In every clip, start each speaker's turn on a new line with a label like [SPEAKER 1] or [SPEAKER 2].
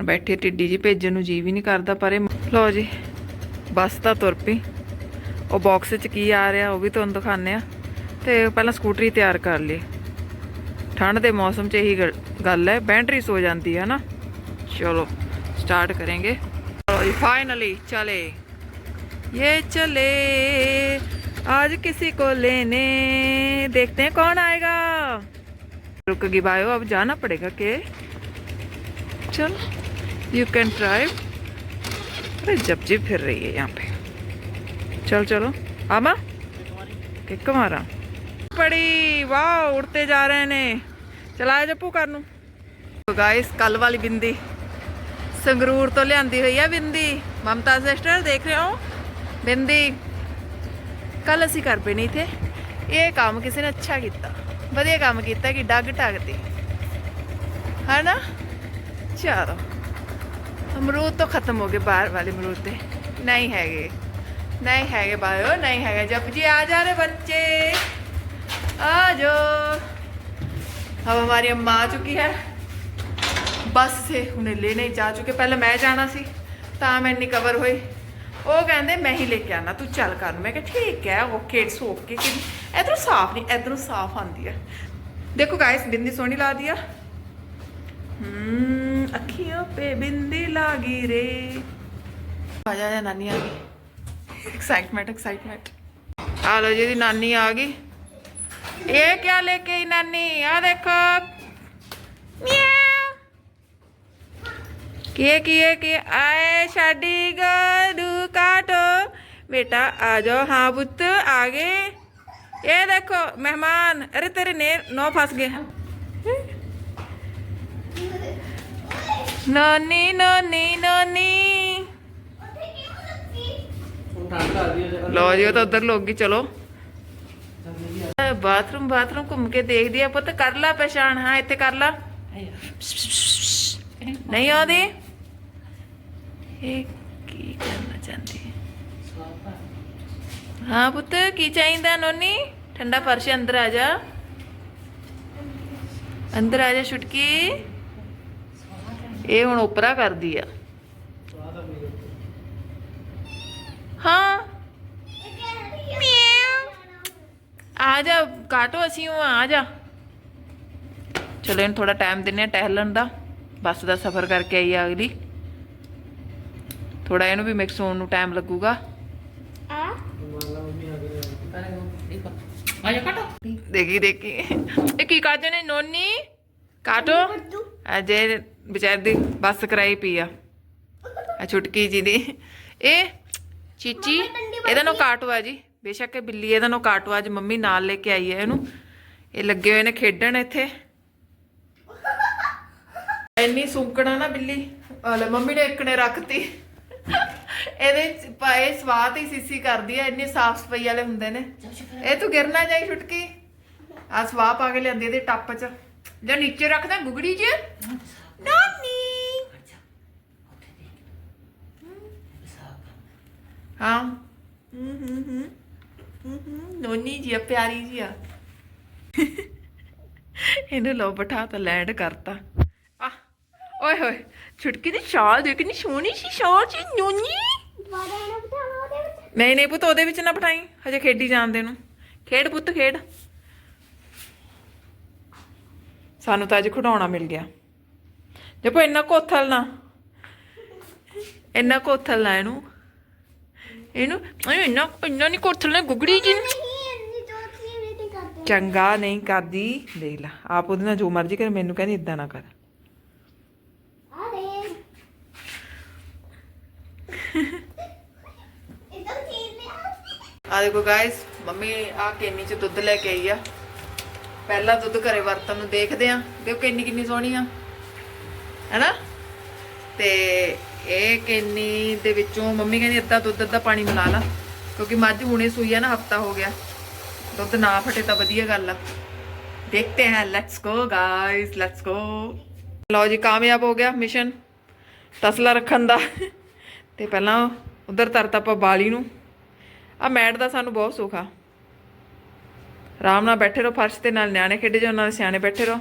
[SPEAKER 1] ਹੁਣ ਬੈਠੀ ਟਿੱਡੀ ਜੀ ਭੇਜਣ ਨੂੰ ਜੀ ਵੀ ਨਹੀਂ ਕਰਦਾ ਪਰ ਇਹ ਲਓ ਜੀ ਬੱਸ ਤਾਂ ਤੁਰ ਪਈ ਉਹ ਬਾਕਸ 'ਚ ਕੀ ਆ ਰਿਹਾ ਉਹ ਵੀ ਤੁਹਾਨੂੰ ਦਿਖਾਉਂਦੇ ਆ ਤੇ ਪਹਿਲਾਂ ਸਕੂਟਰੀ ਤਿਆਰ ਕਰ ਲਈ ਠੰਡ ਦੇ ਮੌਸਮ 'ਚ ਇਹੀ ਗੱਲ- ਗੱਲ ਹੈ ਬੈਟਰੀ ਸੋ ਜਾਂਦੀ ਹੈ ਨਾ ਚਲੋ स्टार्ट करेंगे और फाइनली चले ये चले आज किसी को लेने देखते हैं कौन आएगा रुक गई बायो अब जाना पड़ेगा के चल यू कैन ड्राइव अरे जब जी फिर रही है यहाँ पे चल चलो आमा किक मारा पड़ी वाह उड़ते जा रहे ने चलाया जप्पू कर नू गाइस कल वाली बिंदी ਸੰਗਰੂਰ ਤੋਂ ਲਿਆਂਦੀ ਹੋਈ ਆ ਬਿੰਦੀ ਮਮਤਾ ਸਿਸਟਰ ਦੇਖ ਰਹੇ ਹੋ ਬਿੰਦੀ ਕੱਲ ਅਸੀਂ ਕਰ ਪਏ ਨਹੀਂ ਥੇ ਇਹ ਕੰਮ ਕਿਸੇ ਨੇ ਅੱਛਾ ਕੀਤਾ ਵਧੀਆ ਕੰਮ ਕੀਤਾ ਕਿ ਡੱਗ ਟੱਗਦੀ ਹੈਨਾ ਚਲੋ ਅਮਰੂਦ ਤਾਂ ਖਤਮ ਹੋ ਗਏ ਬਾਹਰ ਵਾਲੇ ਅਮਰੂਦ ਤੇ ਨਹੀਂ ਹੈਗੇ ਨਹੀਂ ਹੈਗੇ ਬਾਇਓ ਨਹੀਂ ਹੈਗੇ ਜਪ ਜੀ ਆ ਜਾ रे बच्चे आ जाओ अब हमारी अम्मा आ चुकी है ਬੱਸ ਸੇ ਹੁਣੇ ਲੈਣੇ ਜਾ ਚੁੱਕੇ ਪਹਿਲਾਂ ਮੈਂ ਜਾਣਾ ਸੀ ਤਾਂ ਮੈਂ ਇੰਨੀ ਕਵਰ ਹੋਈ ਉਹ ਕਹਿੰਦੇ ਮੈਂ ਹੀ ਲੈ ਕੇ ਆਣਾ ਤੂੰ ਚੱਲ ਕਰ ਮੈਂ ਕਿਹਾ ਠੀਕ ਹੈ ਓਕੇ ਇਟਸ ਓਕੇ ਕਿ ਇਧਰੋਂ ਸਾਫ਼ ਨਹੀਂ ਇਧਰੋਂ ਸਾਫ਼ ਆਂਦੀ ਹੈ ਦੇਖੋ ਗਾਇਸ ਬਿੰਦੀ ਸੋਹਣੀ ਲਾ ਦਿਆ ਹਮ अखियों पे बिंदी लागी रे। आजा आजा नानी आ गई। एक्साइटमेंट एक्साइटमेंट आ लो जी नानी आ गई। ये क्या लेके आई नानी? आ देखो। किए किए कि आए शादी गू काटो। बेटा आ जाओ। हाँ पुत गए ये देखो मेहमान। अरे तेरे ने नौ फंस गए हैं। ਨਾਨੀ ਨਾਨੀ ਨਾਨੀ। ਲੋ ਜੀ ਤਾਂ ਉਧਰ ਲੋਕੀ ਚਲੋ। ਬਾਥਰੂਮ ਬਾਥਰੂਮ ਘੁੰਮ ਕੇ ਦੇਖਦੀ ਆ ਪੁੱਤ, ਕਰ ਲਾ ਪਛਾਣ, ਹਾਂ, ਇੱਥੇ ਕਰ ਲਾ। ਨਹੀਂ ਆਉਂਦੀ? ਇਹ ਕੀ ਕਰਨਾ ਚਾਹੁੰਦੀ ਹਾਂ ਪੁੱਤ, ਕੀ ਚਾਹੀਦਾ ਨੋਨੀ? ਠੰਡਾ ਫਰਸ਼ ਅੰਦਰ ਆ ਜਾ। ਅੰਦਰ ਆ ਜਾ, ਛੁਟਕੀ। ਇਹ ਹੁਣ ਉਪਰਾ ਕਰਦੀ ਆ। ਹਾਂ। ਆ ਜਾ, ਕਾਟੋ ਅਸੀਂ ਉਹ, ਆ ਜਾ। ਚਲੋ ਇਹਨੂੰ ਥੋੜਾ ਟਾਈਮ ਦਿੰਨੇ ਆ ਟਹਿਲਣ ਦਾ। ਬੱਸ ਦਾ ਸਫ਼ਰ ਕਰਕੇ ਆਈ ਆ ਅਗਲੀ। ਥੋੜਾ ਇਹਨੂੰ ਵੀ ਮਿਕਸ ਹੋਣ ਨੂੰ ਟਾਈਮ ਲੱਗੂਗਾ। ਦੇਖੀ ਦੇਖੀ। ਇਹ ਕੀ ਕਰਦੇ ਨੇ, ਨੋਨੀ? ਕਾਟੋ? ਅਜੇ ਵਿਚਾਰ ਦੀ ਬੱਸ ਕਰਾਈ ਪਈ ਆ। ਆ ਛੁਟਕੀ ਜੀ ਦੀ। ਇਹ ਚੀਚੀ, ਇਹਦਾ ਨੋ ਕਾਟੋ ਆ ਜੀ। ਬੇਸ਼ੱਕ ਇਹ ਬਿੱਲੀ, ਇਹਦਾ ਨੋ ਕਾਟੋ ਅੱਜ ਮੰਮੀ ਨਾਲ ਲੈ ਕੇ ਆਈ ਹੈ ਇਹਨੂੰ। ਇਹ ਲੱਗੇ ਹੋਏ ਨੇ ਖੇਡਣ ਇੱਥੇ। ਇੰਨੀ ਸੁੰਕਣਾ ਨਾ ਬਿੱਲੀ। ਲੈ, ਮੰਮੀ ਨੇ ਇੱਕ ਨੇ ਰੱਖਤੀ। ਇਹਦੇ ਚ ਪਾਏ ਸਵਾਦ ਹੀ ਸੀਸੀ ਕਰਦੀ ਆ। ਇੰਨੀ ਸਾਫ਼ ਸਫ਼ਾਈ ਵਾਲੇ ਹੁੰਦੇ ਨੇ। ਇਹ ਤੂੰ ਗਿਰ ਨਾ ਜਾਈ ਛੁਟਕੀ ਆ ਸਵਾਹ ਪਾ ਕੇ ਲਿਆਂਦੀ ਇਹਦੇ ਟੱਪ ਚ। ਜਾਂ ਨੀਚੇ ਰੱਖਦਾ ਗੁਗੜੀ ਚ ਹਾਂ ਹੂੰ ਹੂੰ ਹੂੰ ਹੂੰ ਹੂੰ ਨੋਨੀ ਜੀ ਆ ਪਿਆਰੀ ਜੀ ਆ ਇਹਨੂੰ ਲੋ ਬਿਠਾ ਤਾਂ ਲੈਂਡ ਕਰਤਾ ਆ ਓਏ ਹੋਏ ਛੁਟਕੀ ਦੀ ਸ਼ਾਲ ਦੇਖ ਕਿੰਨੀ ਸੋਹਣੀ ਸੀ ਸ਼ਾਲ ਸੀ ਨੋਨੀ ਨਹੀਂ ਨਹੀਂ ਪੁੱਤ ਉਹਦੇ ਵਿੱਚ ਨਾ ਬਿਠਾਈ ਹਜੇ ਖੇਡੀ ਜਾਂਦੇ ਨੂੰ ਖੇਡ ਪੁੱਤ ਖੇਡ ਸਾਨੂੰ ਤਾਂ ਅੱਜ ਖਿਡੌਣਾ ਮਿਲ ਗਿਆ ਦੇਖੋ ਇੰਨਾ ਕੋਥਲ ਨਾ, ਇੰਨਾ ਕੋਥਲ ਨਾ ਇਹਨੂੰ। ਇਹਨੂੰ ਇੰਨਾ ਇੰਨਾ ਨਹੀਂ ਕੋਥਲ ਨਾ ਗੁਗੜੀ ਜੀ ਚੰਗਾ, ਨਹੀਂ ਕਰਦੀ। ਦੇਖ ਲੈ, ਆਪ ਉਹਦੇ ਨਾਲ ਜੋ ਮਰਜ਼ੀ ਕਰੇ, ਮੈਨੂੰ ਕਹਿੰਦੀ ਇਦਾਂ ਨਾ ਕਰ। ਆ ਦੇਖੋ ਗਾਇਸ ਮੰਮੀ ਆ ਕੇਨੀ ਚ ਦੁੱਧ ਲੈ ਕੇ ਆਈ ਆ। ਪਹਿਲਾ ਦੁੱਧ ਘਰੇ ਵਰਤਨ ਨੂੰ ਦੇਖਦੇ ਆ, ਦੇਖੋ ਕਿੰਨੀ ਕਿੰਨੀ ਸੋਹਣੀ ਆ। ਹੈਨਾ? ਤੇ ਇਹ ਕਿੰਨੀ ਦੇ ਵਿੱਚੋਂ ਮੰਮੀ ਕਹਿੰਦੀ ਅੱਧਾ ਦੁੱਧ, ਅੱਧਾ ਪਾਣੀ ਮਿਲਾ ਲਾ, ਕਿਉਂਕਿ ਮੱਝ ਹੁਣੇ ਸੂਈ ਆ ਨਾ, ਹਫਤਾ ਹੋ ਗਿਆ। ਦੁੱਧ ਨਾ ਫਟੇ ਤਾਂ ਵਧੀਆ ਗੱਲ ਆ। ਦੇਖਤੇ ਹਾਂ let's go guys let's go ਲਓ ਜੀ, ਕਾਮਯਾਬ ਹੋ ਗਿਆ ਮਿਸ਼ਨ ਤਸਲਾ ਰੱਖਣ ਦਾ। ਤੇ ਪਹਿਲਾਂ ਉਧਰ ਤਰਤਾ ਆਪਾਂ ਬਾਲੀ ਨੂੰ। ਆ ਮੈਟ ਦਾ ਸਾਨੂੰ ਬਹੁਤ ਸੁਖ ਆ। ਆਰਾਮ ਨਾਲ ਬੈਠੇ ਰਹੋ, ਫਰਸ਼ ਤੇ ਨਾਲ ਨਿਆਣੇ ਖੇਡੇ ਜਾਓ, ਨਾਲ ਸਿਆਣੇ ਬੈਠੇ ਰਹੋ।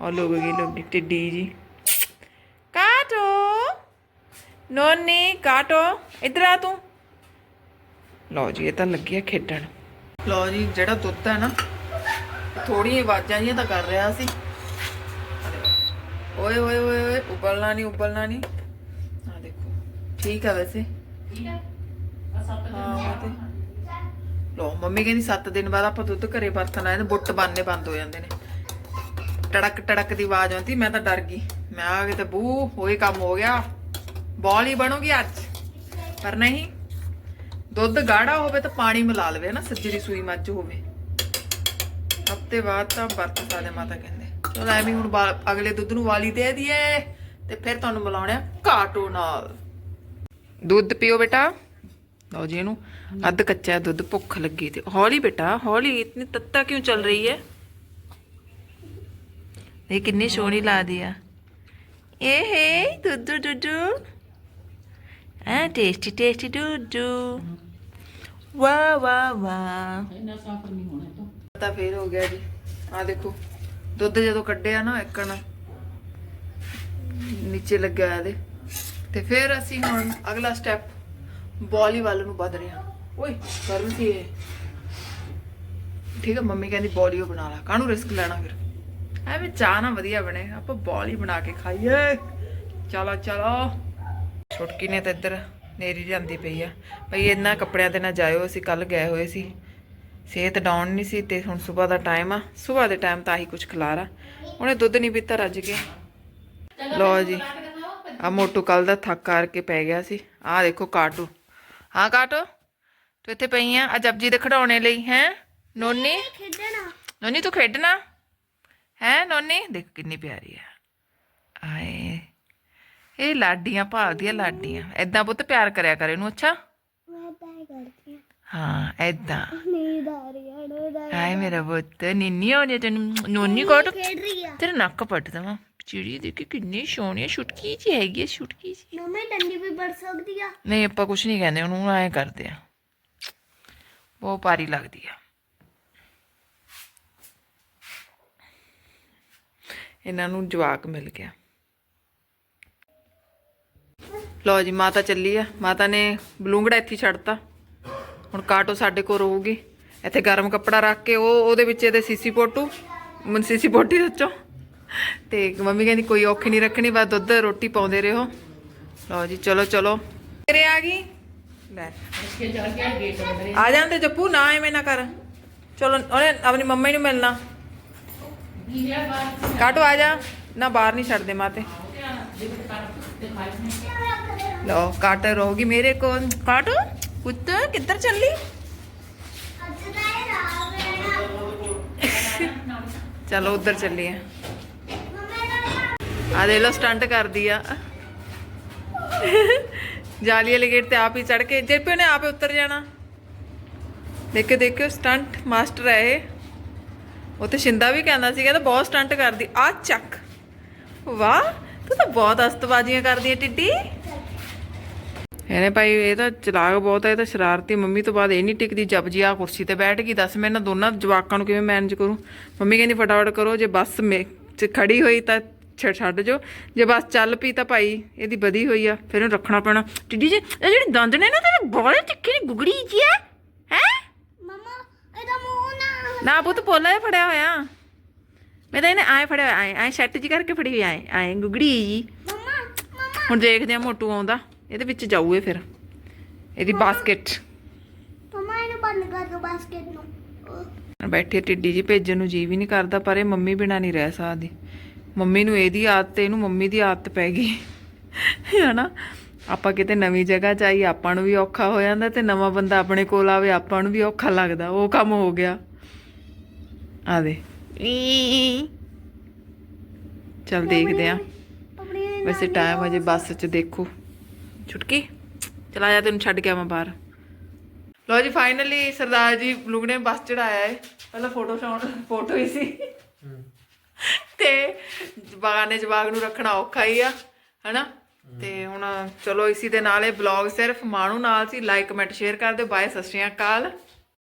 [SPEAKER 1] ਔਰ ਲੋਗੋ ਗਈ ਲੋਗ ਟਿੱਡੀ ਜੀ। ਨੋਨੀ ਕਾਟੋ ਇਧਰ ਆ ਤੂੰ। ਲਓ ਜੀ ਇਹ ਤਾਂ ਲੱਗੀ ਆ ਖੇਡਣ। ਲਓ ਜੀ ਜਿਹੜਾ ਦੁੱਧ ਹੈ ਨਾ ਥੋੜੀਆਂ ਆਵਾਜ਼ਾਂ ਜਿਹੀਆਂ ਤਾਂ ਕਰ ਰਿਹਾ ਸੀ। ਓਏ ਓਏ ਓਏ ਓਏ ਉਬਲਣਾ ਨਹੀਂ ਉਬਲਣਾ ਨਹੀਂ। ਆ ਦੇਖੋ ਠੀਕ ਆ ਵੈਸੇ। ਲੋ ਮੰਮੀ ਕਹਿੰਦੀ 7 ਦਿਨ ਬਾਅਦ ਆਪਾਂ ਦੁੱਧ ਘਰੇ ਵਰਤਣਾ ਇਹਦੇ ਬੁੱਟ ਬੰਨਨੇ ਬੰਦ ਹੋ ਜਾਂਦੇ ਨੇ। ਟੜਕ ਟੜਕ ਦੀ ਆਵਾਜ਼ ਆਉਂਦੀ ਮੈਂ ਤਾਂ ਡਰ ਗਈ। ਮੈਂ ਆ ਕੇ ਤੇ ਬੂ ਹੋਏ ਕੰਮ ਹੋ ਗਿਆ। ਬੋਲ ਹੀ ਬਣੂਗੀ ਅੱਜ। ਪਰ ਨਹੀਂ, ਦੁੱਧ ਗਾੜਾ ਹੋਵੇ ਤਾਂ ਪਾਣੀ ਮਿਲਾ ਲਵੇ ਨਾ ਸੱਜਰੀ ਸੂਈ ਮੱਝ ਹੋਵੇ। ਹਫ਼ਤੇ ਬਾਅਦ ਤਾਂ ਵਰਤ ਸਕਦੇ ਮਾਤਾ ਕਹਿੰਦੇ। ਚਲੋ ਐਵੇਂ ਹੁਣ ਅਗਲੇ ਦੁੱਧ ਨੂੰ ਵਾਲੀ ਦੇ ਦਈਏ ਤੇ ਫਿਰ ਤੁਹਾਨੂੰ ਮਿਲਾਉਣਾ ਕਾਟੋ ਨਾਲ। ਦੁੱਧ ਪੀਓ ਬੇਟਾ। ਲਓ ਜੀ ਇਹਨੂੰ, ਅੱਧ ਕੱਚਾ ਦੁੱਧ ਭੁੱਖ ਲੱਗੀ ਤੇ। ਹੌਲੀ ਬੇਟਾ, ਹੌਲੀ, ਇਤਨੀ ਤੱਤਾ ਕਿਉਂ ਚੱਲ ਰਹੀ ਹੈ? ਇਹ ਕਿੰਨੀ ਸੋਹਣੀ ਲੱਗਦੀ ਆ। ਇਹ ਹੈ ਦੁੱਧ ਦੁੱਧ। ਆ ਟੇਸਟੀ ਟੇਸਟੀ ਦੁੱਧ ਵਾਹ ਵਾਹ ਵਾਹ
[SPEAKER 2] ਇੰਨਾ ਸਾਫ਼ ਨਹੀਂ ਹੋਣਾ ਤਾਂ
[SPEAKER 1] ਤਾਂ ਫੇਰ ਹੋ ਗਿਆ ਜੀ ਆ ਦੇਖੋ ਦੁੱਧ ਜਦੋਂ ਕੱਢਿਆ ਨਾ ਇੱਕਣ ਨੀਚੇ ਲੱਗਿਆ ਇਹਦੇ ਤੇ ਫਿਰ ਅਸੀਂ ਹੁਣ ਅਗਲਾ ਸਟੈਪ ਬੋਲੀ ਵੱਲ ਨੂੰ ਵਧ ਰਹੇ ਹਾਂ ਓਏ ਗਰਮ ਸੀ ਇਹ ਠੀਕ ਹੈ ਮੰਮੀ ਕਹਿੰਦੀ ਬੋਲੀ ਓ ਬਣਾ ਲਾ ਕਾਹਨੂੰ ਰਿਸਕ ਲੈਣਾ ਫਿਰ ਐਵੇਂ ਚਾਹ ਨਾ ਵਧੀਆ ਬਣੇ ਆਪਾਂ ਬੋਲੀ ਬਣਾ ਕੇ ਖਾਈਏ ਚਲੋ ਚਲੋ ਛੁਟਕੀ ਨੇ ਤਾਂ ਇੱਧਰ ਨੇਰੀ ਜਾਂਦੀ ਪਈ ਆ। ਭਈ ਇੰਨਾ ਕੱਪੜਿਆਂ ਤੇ ਨਾ ਜਾਇਓ ਅਸੀਂ ਕੱਲ ਗਏ ਹੋਏ ਸੀ। ਸਿਹਤ ਡਾਊਨ ਨਹੀਂ ਸੀ ਤੇ ਹੁਣ ਸਵੇਰ ਦਾ ਟਾਈਮ ਆ। ਸਵੇਰ ਦੇ ਟਾਈਮ ਤਾਂ ਆਹੀ ਕੁਝ ਖਿਲਾਰਾ ਉਹਨੇ ਦੁੱਧ ਨਹੀਂ ਪੀਤਾ ਰੱਜ ਕੇ। ਲਓ ਜੀ। ਆ ਮੋਟੂ ਕੱਲ ਦਾ ਥੱਕ ਕਰਕੇ ਪੈ ਗਿਆ ਸੀ। ਆਹ ਦੇਖੋ ਕਾਟੂ। ਹਾਂ ਕਾਟੋ ਤੂੰ ਇੱਥੇ ਪਈ ਆ ਅੱਜ ਅਬਜੀ ਦੇ ਖਿਡੌਣੇ ਲਈ ਹੈ? ਨੋਨੀ?
[SPEAKER 3] ਖੇਡਣਾ।
[SPEAKER 1] ਨੋਨੀ ਤੂੰ ਖੇਡਣਾ? ਹੈ ਨੋਨੀ? ਦੇਖ ਕਿੰਨੀ ਪਿਆਰੀ ਆ। ਆਏ ਇਹ ਲਾਡੀਆਂ ਭਾਲਦੀਆਂ ਲਾਡੀਆਂ। ਐਦਾਂ ਪੁੱਤ ਪਿਆਰ ਕਰਿਆ ਕਰ ਇਹਨੂੰ ਅੱਛਾ?
[SPEAKER 3] ਮੈਂ ਤਾਂ ਕਰਦੀ
[SPEAKER 1] ਹਾਂ। ਐਦਾਂ
[SPEAKER 3] ਹਾਂ ਨੀਂਦ ਆ ਰਹੀ ਹੈ ਨੀਂਦ ਆ
[SPEAKER 1] ਹਾਏ ਮੇਰਾ ਪੁੱਤ ਨਿੰਨੀ ਹੋਣੀ ਤੈਨੂੰ ਨੋਨੀ ਕੋਟ?
[SPEAKER 3] ਖੇਡ ਰਹੀ ਆ।
[SPEAKER 1] ਤੇਰਾ ਨੱਕ ਪੱਟ ਦਵਾਂ। ਚਿੜੀ ਦੇਖੀ ਕਿੰਨੀ ਸੋਹਣੀ ਆ ਛੁਟਕੀ ਜੀ ਹੈਗੀ ਆ ਛੁਟਕੀ ਜੀ
[SPEAKER 3] ਮੰਮੀ ਡੰਡੀ ਵੀ ਵੜ ਸਕਦੀ ਆ?
[SPEAKER 1] ਨਹੀਂ ਆਪਾਂ ਕੁਝ ਨਹੀਂ ਕਹਿੰਦੇ ਉਹਨੂੰ ਐਂ ਕਰਦੇ ਆ। ਬਹੁਤ ਪਾਰੀ ਲੱਗਦੀ ਆ। ਇਹਨਾਂ ਨੂੰ ਜਵਾਕ ਮਿਲ ਗਿਆ। ਲਓ ਜੀ, ਮਾਤਾ ਚੱਲੀ ਆ। ਮਾਤਾ ਨੇ ਬਲੂੰਗੜਾ ਇੱਥੇ ਹੀ ਛੱਡਤਾ। ਹੁਣ ਕਾਟੋ ਸਾਡੇ ਕੋਲ ਰਹੂਗੀ। ਇੱਥੇ ਗਰਮ ਕੱਪੜਾ ਰੱਖ ਕੇ ਉਹ ਉਹਦੇ ਵਿੱਚ ਇਹਦੇ ਸੀਸੀ ਪੋਟੂ। ਮਨ ਸੀਸੀ ਪੋਟੀ ਸੱਚੋ ਤੇ ਮੰਮੀ ਕਹਿੰਦੀ, ਕੋਈ ਔਖੀ ਨਹੀਂ ਰੱਖਣੀ, ਬਸ ਦੁੱਧ, ਰੋਟੀ ਪਾਉਂਦੇ ਰਹੋ। ਲਓ ਜੀ, ਚਲੋ ਚਲੋ। ਤੇਰੇ ਆ ਗਈ? ਲੈ।
[SPEAKER 2] ਇਸਕੇ ਜਾ
[SPEAKER 1] ਆ ਜਾਂਦੇ ਜੱਪੂ, ਨਾ ਐਵੇਂ ਨਾ ਕਰ। ਚਲੋ, ਉਹਨੇ ਆਪਣੀ ਮੰਮੀ ਨੂੰ ਮਿਲਣਾ। ਕਾਟੋ ਆ ਜਾ। ਨਾ ਬਾਹਰ ਨਹੀਂ ਛੱਡਦੇ ਮਾਤੇ।
[SPEAKER 2] ਜਿਵੇਂ ਕਰ ਦਿਖਾਈ ਨਹੀਂ
[SPEAKER 1] ਲਓ ਕਾਟੋ ਰਹੂਗੀ ਮੇਰੇ ਕੋਲ ਕਾਟੋ ਪੁੱਤ ਕਿੱਧਰ ਚੱਲੀ
[SPEAKER 3] ਅੱਜ ਦਾ ਇਹ ਰਾਤ ਰਹਿਣਾ
[SPEAKER 1] ਚਲੋ ਉੱਧਰ ਚੱਲੀ ਆ
[SPEAKER 3] ਮੰਮੀ ਦਾ
[SPEAKER 1] ਆ ਦੇ ਲੋ ਸਟੰਟ ਕਰਦੀ ਆ ਜਾਲੀ ਵਾਲੇ ਗੇਟ ਤੇ ਆਪ ਹੀ ਚੜ ਕੇ ਜੇਪੇ ਨੇ ਆਪੇ ਉੱਤਰ ਜਾਣਾ ਦੇਖਿਓ ਦੇਖਿਓ ਸਟੰਟ ਮਾਸਟਰ ਹੈ ਇਹ ਉਹ ਤੇ ਸ਼ਿੰਦਾ ਵੀ ਕਹਿੰਦਾ ਸੀ ਕਹਿੰਦਾ ਬਹੁਤ ਸਟੰਟ ਕਰਦੀ ਆ ਚੱਕ ਵਾਹ ਤੂੰ ਤਾਂ ਬਹੁਤ ਅਸਤਬਾਜ਼ੀਆਂ ਕਰਦੀ ਹੈ ਟਿੱਡੀ ਇਹਨੇ ਭਾਈ ਇਹ ਤਾਂ ਚਲਾਕ ਬਹੁਤ ਹੈ ਇਹ ਤਾਂ ਸ਼ਰਾਰਤੀ। ਮੰਮੀ ਤੋਂ ਬਾਅਦ ਇਹ ਨਹੀਂ ਟਿਕਦੀ ਜਬ ਜੀ ਆ ਕੁਰਸੀ ਤੇ ਬੈਠ ਗਈ ਦੱਸ ਮੈਂ ਇਹਨਾਂ ਦੋਨਾਂ ਜਵਾਕਾਂ ਨੂੰ ਕਿਵੇਂ ਮੈਨੇਜ ਕਰੂੰ? ਮੰਮੀ ਕਹਿੰਦੀ ਫਟਾਫਟ ਕਰੋ ਜੇ ਬੱਸ ਮੇ ਚ ਖੜੀ ਹੋਈ ਤਾਂ ਛੱਡ ਛੱਡ ਜੋ ਜੇ ਬੱਸ ਚੱਲ ਪਈ ਤਾਂ ਭਾਈ ਇਹਦੀ ਵਧੀ ਹੋਈ ਆ ਫਿਰ ਇਹਨੂੰ ਰੱਖਣਾ ਪੈਣਾ। ਟਿੱਡੀ ਜੀ ਇਹ ਜਿਹੜੀ ਦੰਦ ਨੇ ਨਾ ਤੇਰੇ ਬੋਲੇ ਤਿੱਖੇ ਨੇ ਗੁਗੜੀ ਜੀ ਹੈ ਹੈ?
[SPEAKER 3] ਮਮਾ ਇਹਦਾ ਮੂੰਹ ਨਾ
[SPEAKER 1] ਨਾ ਪੁੱਤ ਪੋਲਾ ਜਿਹਾ ਫੜਿਆ ਹੋਇਆ। ਮੈਂ ਤਾਂ ਇਹਨੇ ਆਏ ਫੜਿਆ ਆਏ ਆਏ ਸੈੱਟ ਜੀ ਕਰਕੇ ਫੜੀ ਹੋਈ ਆਏ ਆਏ ਗੁਗੜੀ ਜੀ।
[SPEAKER 3] ਮਮਾ ਮਮਾ।
[SPEAKER 1] ਹੁਣ ਦੇਖਦੇ ਆ ਮੋਟੂ ਆਉਂਦਾ। ਇਹਦੇ ਵਿੱਚ ਜਾਊ ਇਹ ਫਿਰ। ਇਹਦੀ ਬਾਸਕਟ।
[SPEAKER 3] ਮਮਾ ਇਹਨੂੰ ਬੰਦ ਕਰ ਦੋ ਬਾਸਕਟ ਨੂੰ।
[SPEAKER 1] ਬੈਠੀ ਟਿੱਡੀ ਜੀ ਭੇਜਣ ਨੂੰ ਜੀ ਵੀ ਨਹੀਂ ਕਰਦਾ ਪਰ ਇਹ ਮੰਮੀ ਬਿਨਾ ਨਹੀਂ ਰਹਿ ਸਕਦੀ। ਮੰਮੀ ਨੂੰ ਇਹਦੀ ਆਦਤ ਤੇ ਇਹਨੂੰ ਮੰਮੀ ਦੀ ਆਦਤ ਪੈ ਗਈ। ਹਨਾ? ਆਪਾਂ ਕਿਤੇ ਨਵੀਂ ਜਗ੍ਹਾ ਚਾਹੀ ਆਪਾਂ ਨੂੰ ਵੀ ਔਖਾ ਹੋ ਜਾਂਦਾ ਤੇ ਨਵਾਂ ਬੰਦਾ ਆਪਣੇ ਕੋਲ ਆਵੇ ਆਪਾਂ ਨੂੰ ਵੀ ਔਖਾ ਲੱਗਦਾ। ਉਹ ਕੰਮ ਹੋ ਗਿਆ। ਆ ਦੇ। ਚਲ ਦੇਖਦੇ ਆ। ਵੈਸੇ ਟਾਈਮ ਅਜੇ ਬੱਸ 'ਚ ਦੇਖੋ। ਛੁਟਕੀ? ਚਲਾ ਜਾ ਤੈਨੂੰ ਛੱਡ ਕੇ ਆਵਾਂ ਬਾਹਰ। ਲੋ ਜੀ ਫਾਈਨਲੀ ਸਰਦਾਰ ਜੀ ਲੁਗਣੇ ਬੱਸ ਚੜਾਇਆ ਹੈ ਪਹਿਲਾਂ ਫੋਟੋ ਸ਼ਾਟ ਫੋਟੋ ਹੀ ਸੀ। ਤੇ ਬਾਗਾਨੇ ਜਵਾਗ ਨੂੰ ਰੱਖਣਾ ਔਖਾ ਹੀ ਆ, ਹਨਾ? ਤੇ ਹੁਣ ਚਲੋ ਇਸੀ ਦੇ ਨਾਲ ਇਹ ਬਲੌਗ ਸਿਰਫ ਮਾਣੂ ਨਾਲ ਸੀ। ਲਾਈਕ ਕਮੈਂਟ ਸ਼ੇਅਰ ਕਰ ਦਿਓ। ਬਾਏ ਸਤਿ ਸ਼੍ਰੀ ਅਕਾਲ।